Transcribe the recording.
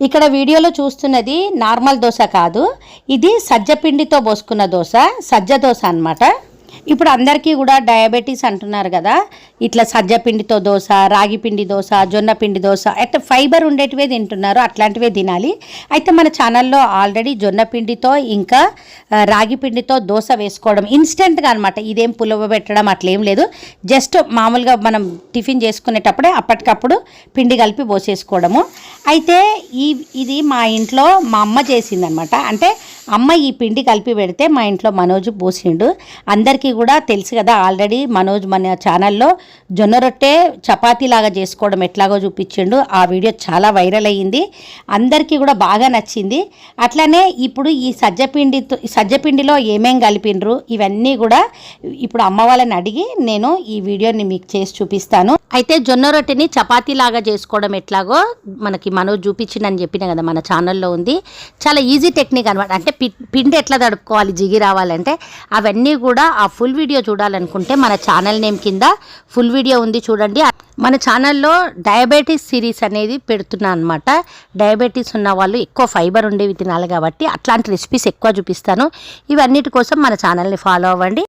ఇక్కడ వీడియోలో చూస్తున్నది నార్మల్ దోశ కాదు. ఇది సజ్జ పిండితో పోసుకున్న దోశ సజ్జ దోశ అన్నమాట. ఇప్పుడు అందరికీ కూడా డయాబెటీస్ అంటున్నారు కదా. ఇట్లా సజ్జ పిండితో దోశ రాగి పిండి దోశ జొన్న పిండి దోశ అయితే ఫైబర్ ఉండేటివే తింటున్నారు అట్లాంటివే తినాలి. అయితే మన ఛానల్లో ఆల్రెడీ జొన్న పిండితో ఇంకా రాగి పిండితో దోశ వేసుకోవడం ఇన్స్టెంట్గా అనమాట ఇదేం పులవ పెట్టడం అట్లేం లేదు. జస్ట్ మామూలుగా మనం టిఫిన్ చేసుకునేటప్పుడే అప్పటికప్పుడు పిండి కలిపి పోసేసుకోవడము. అయితే ఈ ఇది మా ఇంట్లో మా అమ్మ చేసిందనమాట. అంటే అమ్మ ఈ పిండి కలిపి పెడితే మా ఇంట్లో మనోజ్ పోసిండు. అందరికీ కూడా తెలుసు కదా ఆల్రెడీ మనోజ్ మన ఛానల్లో జొన్న రొట్టె చపాతీలాగా చేసుకోవడం ఎట్లాగో చూపించిండు. ఆ వీడియో చాలా వైరల్ అయ్యింది. అందరికీ కూడా బాగా నచ్చింది. అట్లనే ఇప్పుడు ఈ సజ్జపిండితో సజ్జపిండిలో ఏమేం కలిపిండ్రు ఇవన్నీ కూడా ఇప్పుడు అమ్మ వాళ్ళని అడిగి నేను ఈ వీడియోని మీకు చేసి చూపిస్తాను. అయితే జొన్న రొట్టెని చపాతీలాగా చేసుకోవడం ఎట్లాగో మనకి మనోజ్ చూపించిందని చెప్పిన కదా మన ఛానల్లో ఉంది. చాలా ఈజీ టెక్నిక్ అనమాట అంటే పి- పిండి ఎట్లా తడుపుకోవాలి జిగి రావాలంటే అవన్నీ కూడా ఆ ఫుల్ వీడియో చూడాలనుకుంటే మన ఛానల్ నేమ్ కింద ఫుల్ వీడియో ఉంది చూడండి. మన ఛానల్లో డయాబెటీస్ సిరీస్ అనేది పెడుతున్నా అనమాట డయాబెటీస్ ఉన్న వాళ్ళు ఎక్కువ ఫైబర్ ఉండేవి తినాలి కాబట్టి అట్లాంటి రెసిపీస్ ఎక్కువ చూపిస్తాను. ఇవన్నిటి కోసం మన ఛానల్ని ఫాలో అవ్వండి.